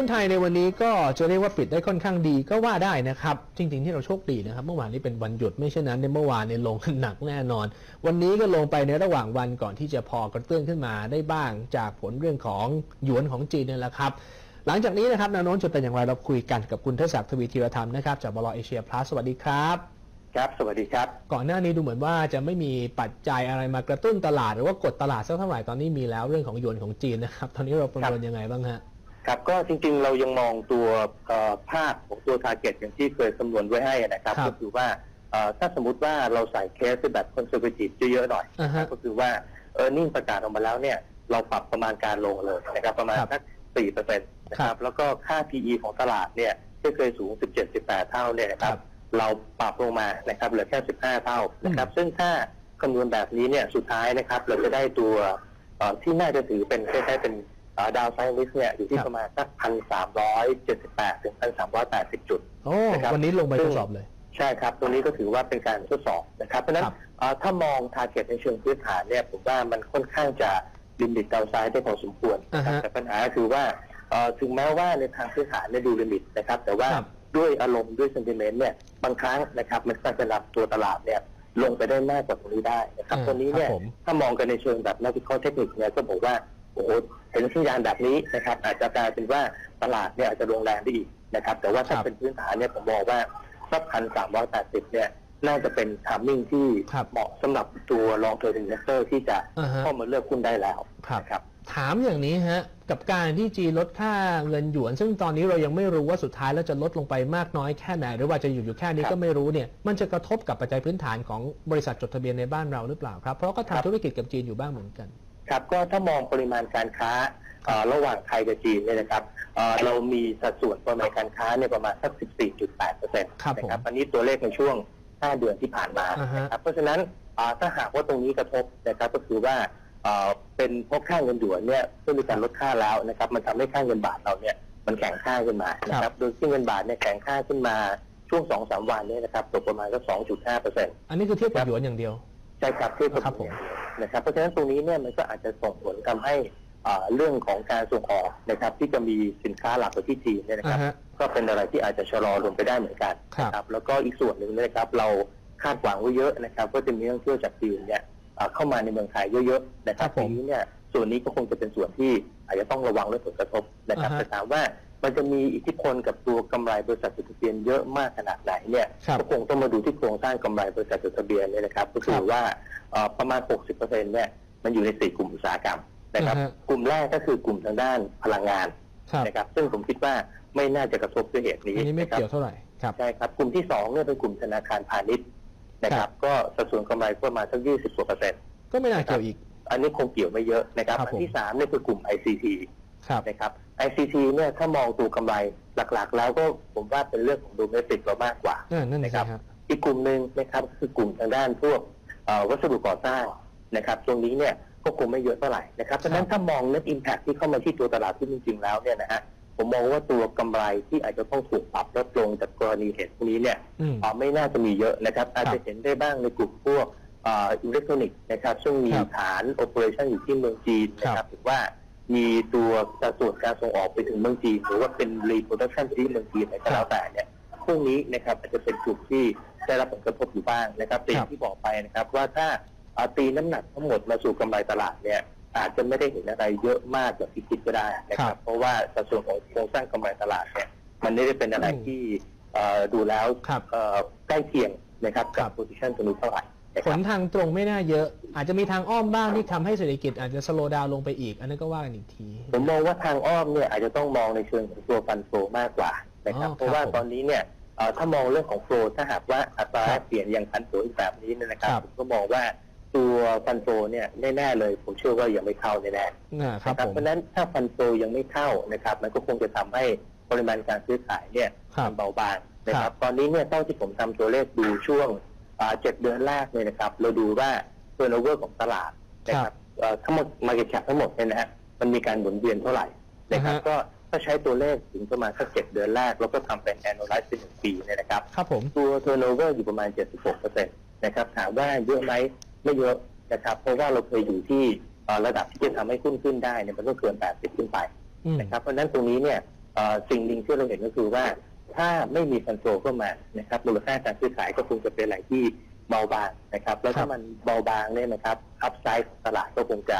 หุ้นไทยในวันนี้ก็จะเรียกว่าปิดได้ค่อนข้างดีก็ว่าได้นะครับ จริง ๆ ที่เราโชคดีนะครับ เมื่อวานนี้เป็นวันหยุดไม่เช่นนั้นในยเมื่อวานเนี่ยลงหนักแน่นอน วันนี้ก็ลงไปในระหว่างวันก่อนที่จะพอกระเตื้องขึ้นมาได้บ้างจากผลเรื่องของหยวนของจีนเนี่ยแหละครับหลังจากนี้นะครับแนวโน้มจะเป็นอย่างไรเราคุยกันกับคุณเทศศักดิ์ทวีธีรธรรมนะครับจากบลเอเชียพลัสสวัสดีครับครับ สวัสดีครับ ก่อนหน้านี้ดูเหมือนว่าจะไม่มีปัจจัยอะไรมากระตุ้นตลาด หรือว่ากดตลาดสักเท่าไหร่ตอนนี้มีแล้วเรื่องของหยวนของจีนนะครับ ตอนนี้เราประเมินยังไงบ้างฮะ ครับก็จริงๆเรายังมองตัวเอ่อภาพของตัว t a r g e t อย่างที่เคยคำนวณไว้ให้นะครับครับก็คือว่าเอ่อถ้าสมมติว่าเราใส่เคสแบบคอนเซอร์ a t ทีฟเยอะๆหน่อยอ่าฮะก็คือว่าเออร์เน็งประกาศออกมาแล้วเนี่ยเราปรับประมาณการลงเลยนะครับประมาณครับสักสี่เปอร์เซ็นต์นะคครัรับบแล้วก็ค่า PE ของตลาดเนี่ยที่เคยสูง 17-18 เท่าเนี่ยนะครัครับบเราปรับลงมานะครับเหลือแค่ 15 เท่านะครับซึ่งถ้าคำนวณแบบนี้เนี่ยสุดท้ายนะครับเราจะได้ตัวเอ่อที่น่าจะถือเป็นคล้ายๆเป็น ดาวไซน์ลิสเนี่ยอยู่ที่ครับประมาณสักพันสามร้อยเจ็ดสิบแปดถึงพันสามร้อยแปดสิบจุดโอ้นะครับวันนี้ลงไปซึ่ทงดสอบเลย ใช่ครับ ตรงนี้ก็ถือว่าเป็นการทดสอบนะครับเพราะฉะนั้นครับเอ่อถ้ามองทาร์เก็ตในเชิงพื้นฐานเนี่ยผมว่ามันค่อนข้างจะลิมิตดาวไซด์ได้พอสมควรนะครับอ่าฮะแต่ปัญหาคือว่าเอ่อถึงแม้ว่าในทางพื้นฐานเนี่ยดูลิมิตนะครับ แต่ว่าครับด้วยอารมณ์ด้วย sentiment เนี่ยบางครั้งนะครับมันก็จะนำตัวตลาดเนี่ยลงไปได้มากกว่าตรงนี้ได้นะครับอ่าตัวนี้เนี่ยครับผมถ้ามองกันในเชิงแบบนักวิเคราะห์เทคนิคเนี่ยก็บอกว่าโอ้โหเห็นสัญญาณแบบนี้นะครับ อาจจะกลายเป็นว่าตลาดเนี่ยอาจจะลงแรงได้อีกนะครับ แต่ว่าถ้าครับเป็นพื้นฐานเนี่ยผมมองว่าสักพันสามร้อยแปดสิบเนี่ยน่าจะเป็นทามมิ่งที่ครับเหมาะสำหรับตัวลองเทอร์ i ินเวสเตอร์ที่จะอ่าฮะเข้ามาเลือกหุ้นได้แล้วครับนะครับถามอย่างนี้ฮะกับการที่จีนลดค่าเงินหยวน ซึ่งตอนนี้เรายังไม่รู้ว่าสุดท้ายแล้วจะลดลงไปมากน้อยแค่ไหน หรือว่าจะอยู่อยู่แค่นี้ครับก็ไม่รู้เนี่ยมันจะกระทบกับปัจจัยพื้นฐานของบริษัทจดทะเบียนในบ้านเราหรือเปล่าครับเพราะก็ครับทำธุรกิจกับจีนอยู่บ้างเหมือนกัน ครับก็ถ้ามองปริมาณการค้าเอ่อระหว่างไทยกับจีนเนี่ยนะครับเอ่อเรามีสัดส่วนปริมาณการค้าเนี่ยประมาณสัก 14.8เปอร์เซ็นต์ครับนะผมครับอันนี้ตัวเลขในช่วง 5 เดือนที่ผ่านมาอ่าฮะนะครับเพราะฉะนั้นอ่าถ้าหากว่าตรงนี้กระทบนะครับก็คือว่าเอ่อเป็นเพราะค่าเงินหยวนเนี่ยเพื่อมีการลดค่าแล้วนะครับมันทำให้ค่าเงินบาทเราเนี่ยมันแข็งค่าขึ้นมานะครับโดยที่เงินบาทเนี่ยแข็งค่าขึ้นมาช่วง2-3วันเนี่ยนะครับตกประมาณก็2.5เปอร์เซ็นต์อันนี้คือเทียบกับครับหยวนอย่างเดียว ใช่ครับที่ครับผมนะครับเพราะฉะนั้นตรงนี้เนี่ยมันก็อาจจะส่งผลทำให้อ่าเรื่องของการส่งออกนะครับที่จะมีสินค้าหลักไปที่จีนเนี่ยนะครับอ่าฮะก็เป็นอะไรที่อาจจะชะลอลงไปได้เหมือนกันครับนะแล้วก็อีกส่วนหนึ่งเนยนะครับ เราคาดหวังไว้เยอะนะครับว่าจะมีนักท่องเที่ยวจากจีนเนี่ยอ่าเข้ามาในเมืองไทยเยอะๆนะครับครับผมทีนี้เนี่ยส่วนนี้ก็คงจะเป็นส่วนที่อาจจะต้องระวังเรื่องผลกระทบนะครับอ่าฮะแต่ถามว่า มันจะมีอิทธิพลกับตัวกำไรบริษัทจดทะเบียนเยอะมากขนาดไหนเนี่ยครับก็คงต้องมาดูที่โครงสร้างกำไรบริษัทจดทะเบียนเนี่ยนะครับ ก็คืครัอบว่าเอ่อประมาณ 60%เนี่ยมันอยู่ในสี่กลุ่มอุตสาหกรรมนะครับอ่าฮะกลุ่มแรกก็คือกลุ่มทางด้านพลังงานครับนะครับ ซึ่งผมคิดว่าไม่น่าจะกระทบด้วยเหตุนี้อันนี้ไม่นะครับเกี่ยวเท่าไหร่ครับใช่ครับ กลุ่มที่สองเนี่ยเป็นกลุ่มธนาคารพาณิชย์นะคครัรับบก็สัดส่วนกำไรประมาณสัก20กว่าเปอร์เซ็นต์ก็ไม่น่าเกี่ยวอีก อันนี้คงเกี่ยวไม่เยอะนะครับครับอัผมนที่สามเนี่ยคือกลุ่ม ICT ครับนะครับ ICT เนี่ยถ้ามองตัวกำไรหลักๆ แล้วก็ผมว่าเป็นเรื่องของโดเมสติกเรามากกว่าอ่านั่นเองนะครับครับอีกกลุ่มหนึ่งนะครับคือกลุ่มทางด้านพวกเอ่อวัสดุก่อสร้างนะครับ ตรงนี้เนี่ยก็คงไม่เยอะเท่าไหร่นะครับเพราะฉะนั้นถ้ามอง net impact ที่เข้ามาที่ตัวตลาดที่จริงๆแล้วเนี่ยนะฮะผมมองว่าตัวกำไรที่อาจจะต้องถูกปรับลดลงจากกรณีเหตุพวกนี้เนี่ย อืม เอ่อไม่น่าจะมีเยอะนะครับ อาจจะเห็นได้บ้างในกลุ่มพวกอิเล็กทรอนิกส์นะครับ ซึ่งมีครับฐานโอเปอเรชั่นอยู่ที่เมืองจีนนะคครัรับบหรือว่า มีตัวสัดส่วนการส่งออกไปถึงเมืองจีนหรือว่าเป็นรีโปรดักชันที่เมืองจีนอะไรก็แล้วแต่เนี่ยพวกนี้นะครับอาจจะเป็นกลุ่มที่ได้รับผลกระทบอยู่บ้างนะครับแต่อครัย่าบงที่บอกไปนะครับว่าถ้าอ่าตีน้ำหนักทั้งหมดมาสู่กำไรตลาดเนี่ยอาจจะไม่ได้เห็นอะไรเยอะมากแบบที่คิดก็ได้นะคครัรับบเพราะว่าสัดส่วนของโครงสร้างกำไรตลาดเนี่ยมันไม่ได้เป็นอะไรอืมที่เอ่อดูแล้วครับเอ่อใกล้เคียงนะครับครักับบโพซิชันตรงนี้เท่าไหร่นะ ผครัลบทางตรงไม่น่าเยอะ อาจจะมีทางอ้อมบ้างที่ทำให้เศรษฐกิจอาจจะสโลว์ดาวน์ลงไปอีก อันนั้นก็ว่ากันอีกที ผมมองว่าทางอ้อมเนี่ยอาจจะต้องมองในเชิงของตัวฟันโฟมากกว่านะครับอ๋อเพราะว่าครับผมตอนนี้เนี่ยเอ่อถ้ามองเรื่องของโฟถ้าหากว่าอัตราแลกเปลี่ยนยังพันตัวอีกแบบนี้เนี่ยนะครับครับผมก็มองว่าตัวฟันโฟเนี่ยแน่ๆเลย ผมเชื่อว่ายังไม่เข้าแน่ๆอ่าครับนะผมเพราะฉะนั้นถ้าฟันโฟยังไม่เข้านะครับ มันก็คงจะทำให้ปริมาณการซื้อขายเนี่ยครับมันเบาบางนะคครัรับบตอนนี้เนี่ยเท่าที่ผมทำตัวเลขดูช่วงอ่า เจ็ดเดือนแรกเนี่ยนะครับ เราดูว่าเทอร์โนเวอร์ของตลาดนะครับเอ่อทั้งหมดมาเก็ตแคปทั้งหมดเนี่ยนะฮะมันมีการหมุนเวียนเท่าไหร่นะครับอ่าฮะก็ถ้าใช้ตัวเลขถึงประมาณสักเจ็ดเดือนแรก แล้วก็ทำเป็น annualize เป็นหนึ่งปีเนี่ยนะครับครับผมตัว turnover อยู่ประมาณ76เปอร์เซ็นต์นะครับถามว่าเยอะไหมไม่เยอะนะครับ เพราะว่าเราเคยอยู่ที่เอ่อระดับที่จะทำให้หุ้นขึ้นได้เนี่ยมันต้องเกิน80ขึ้นไปอืมนะครับเพราะฉะนั้นตรงนี้เนี่ยเอ่ออ่อสิ่งหนึ่งที่เราเห็นก็คือว่า ถ้าไม่มีฟันโฟเข้ามานะครับมูลค่าการซื้อขายก็คงจะเป็นอะไรที่เบาบางนะครับ แล้วครัถ้าบมันเบาบางเนี่ยนะครับอัพไซด์ของตลาดก็คงจะ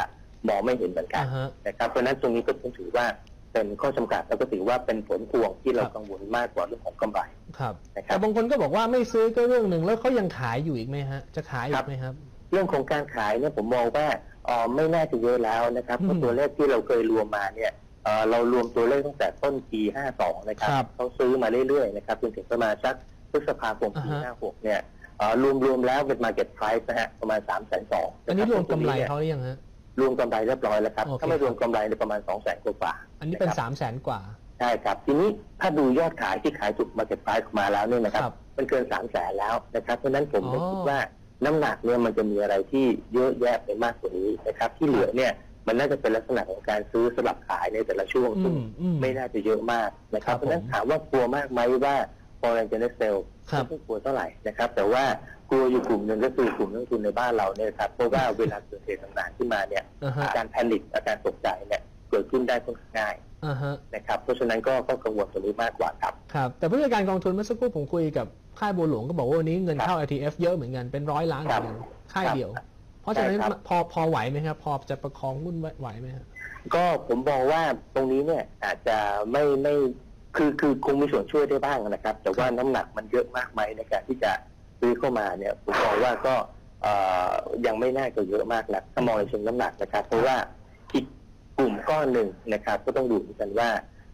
มองไม่เห็นเหมือนกันอ่าฮะนะครับเพราะฉะนั้นตรงนี้ก็ต้องถือว่าเป็นข้อจำกัดแล้วก็ถือว่าเป็นผลพวงที่เราครับกังวลมากกว่าเรื่องของกำไรครับนะครัแต่บบางคนก็บอกว่าไม่ซื้อก็เรื่องหนึ่งแล้วเขายังขายอยู่อีกไหมฮะ จะขายอีครักบไหมครับ เรื่องของการขายเนี่ยผมมองว่าเอ่อไม่น่าจะเยอะแล้วนะครับอืมเพราะตัวเลขที่เราเคยรวมมาเนี่ย เอ่อเรารวมตัวเลขตั้งแต่ต้นปี 52 นะครับครับเขาซื้อมาเรื่อยๆนะครับจนถึงประมาณสักพฤษภาคมปี อ่าฮะ 56 เนี่ยเอ่อรวมๆแล้วเป็น market price นะฮะประมาณ 3 2 0 0 0 0อันนี้รวมกำไรเขาหรือยังฮะ รวมกำไรเรียบร้อยแล้วครับ โอเค ถ้าไม่รวมกำไรในยประมาณ 2 0 0 0 0 0กว่าๆอันนี้เป็นะครับสามแสนกว่า ใช่ครับ ทีนี้ถ้าดูยอดขายที่ขายถูก market price ออกมาแล้วเนี่ยนะครับ ครับมันเกิน 3 0 0แสนแล้วนะครับ เพราะฉะนั้นผมอ๋อก็คิดว่าน้ำหนักเนี่ยมันจะมีอะไรที่เยอะแยะไปมากกว่านี้นะครับ ที่เหลือเนี่ย มันน่าจะเป็นลักษณะของการซื้อสลับขายในแต่ละช่วงอืซึ่งมอืมไม่น่าจะเยอะมากนะครัครับบเพราะฉะนั้นผมถามว่ากลัวมากไหมว่า foreign direct sale ครับไม่กลัวเท่าไหร่นะครับ แต่ว่ากลัวอยู่กลุ่มหนึ่งก็คือกลุ่มนักลงทุนในบ้านเราเนี่ยครับเพราะว่าเวลาเกิดเหตุต่างๆขึ้นมาเนี่ยอ่าฮะอาการแพนิคอาการตกใจเนี่ยเกิดขึ้นได้ค่อนข้างง่ายอ่าฮะนะครับเพราะฉะนั้นก็ก็กังวลตรงนี้มากกว่าครับครับ แต่ผู้จัดการกองทุนเมื่อสักครู่ผมคุยกับค่ายบัวหลวงก็บอกว่าวันนี้เงินเข้า ITF เยอะเหมือนกันเป็นร้อยล้านเหมือนกันค่ายเดียวเพ ราะฉะนั้นใช่ครับพอพอไหวไหมครับ พอจะประคองหุ้นไหวไหมครับก็ผมมองว่าตรงนี้เนี่ยอาจจะไม่ไม่คือคือคงมีส่วนช่วยได้บ้างนะครับ แต่ว่าน้ำหนักมันเยอะมากไหมในการที่จะซื้อเข้ามาเนี่ยผมมองว่าก็เอ่อยังไม่น่าจะเยอะมากนะถ้ามองในเชิงน้ำหนักนะครับ เพราะว่าอีกกลุ่มก้อนหนึ่งนะครับ ก็ต้องดูเหมือนกันว่า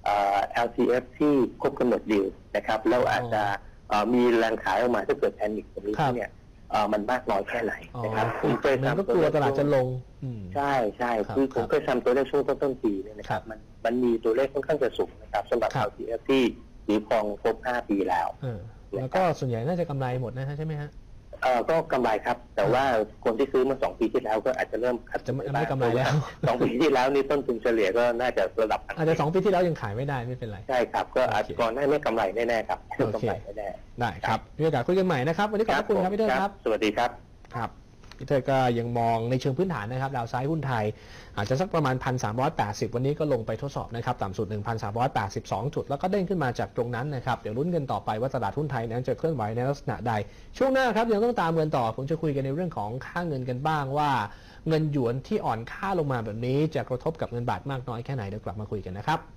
เอ่อ LTF ที่ครบกำหนดดีลนะครับแล้วอาจจะเอ่อมีแรงขายออกมาถ้าเกิดแพนิคตรงนี้ครับเนี่ย เอ่อมันมากน้อยแค่ไหนอ๋อนะครับผมเคยมันก็ทำกลัวตลาดจะลงอืม ใช่ใช่ครับคือผมครับเคยทำตัวเลขช่วงต้นต้นปีเนี่ยนะคครัรับบมันมันมีตัวเลขค่อนข้างจะสูงนะครับสำหรับ ครับ LTF ที่ถือครองครบ 5 ปีแล้ว เออแล้วก็ส่วนใหญ่น่าจะกำไรหมดนะฮะใช่ไหมฮะ เออก็กำไรครับ แต่ว่าคนที่ซื้อมา2ปีที่แล้วก็อาจจะเริ่มขัดจะไม่ไม่กำไรแล้ว สองปีที่แล้วนี่ต้นทุนเฉลี่ยก็น่าจะระดับอาจจะสองปีที่แล้วยังขายไม่ได้ไม่เป็นไร ใช่ครับ ก็อาจโอเคก่อนหน้านี้กำไรแน่ๆครับโอเค กำไรแน่ได้ครับมีโอกาสคุยกันใหม่นะครับ วันนี้ขอบพระคุณครับพี่เทิดครับ สวัสดีครับ ครับพี่ เทิดก็ยังมองในเชิงพื้นฐานนะครับดาวไซด์หุ้นไทย อาจจะสักประมาณ 1,380 วันนี้ก็ลงไปทดสอบนะครับ ต่ำสุด 1,382 จุด แล้วก็เด้งขึ้นมาจากตรงนั้นนะครับ เดี๋ยวลุ้นกันต่อไปว่าตลาดหุ้นไทยนั้นจะเคลื่อนไหวในลักษณะใด ช่วงหน้าครับยังต้องตามกันต่อ ผมจะคุยกันในเรื่องของค่าเงินกันบ้างว่า เงินหยวนที่อ่อนค่าลงมาแบบนี้จะกระทบกับเงินบาทมากน้อยแค่ไหนเดี๋ยวกลับมาคุยกันนะครับ